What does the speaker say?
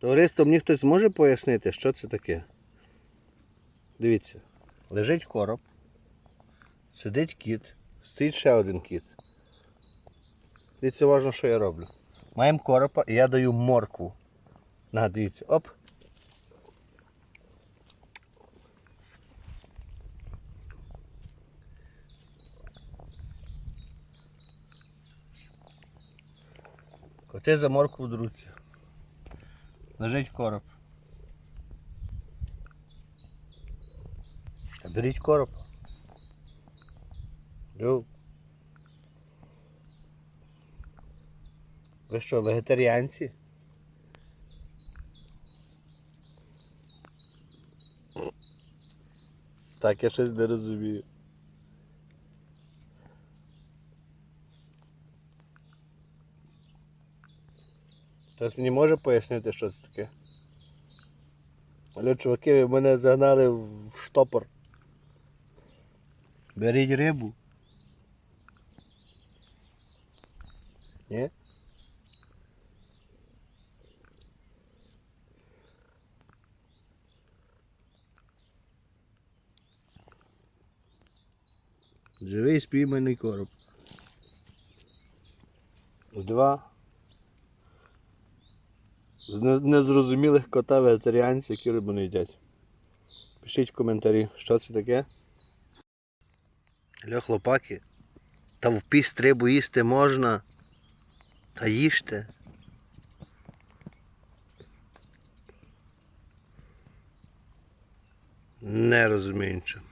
Товариство, мені хтось може пояснити, що це таке? Дивіться, лежить короб, сидить кіт, стоїть ще один кіт. Дивіться, уважно, що я роблю. Маємо коропа і я даю моркву. На, дивіться, оп. Коти за моркву друться. Лежить короб. Беріть короб. Йоу. Ви що, вегетаріанці? Так, я щось не розумію. Хтось мені може пояснити, що це таке? Але чуваки, ви мене загнали в штопор. Беріть рибу. Ні? Живий спійманий короб. Два. З незрозумілих кота вегетаріанців, які рибу не їдять. Пишіть в коментарі, що це таке. Алло, хлопаки. Та в піст рибу їсти можна. Та їжте. Не розумію нічого.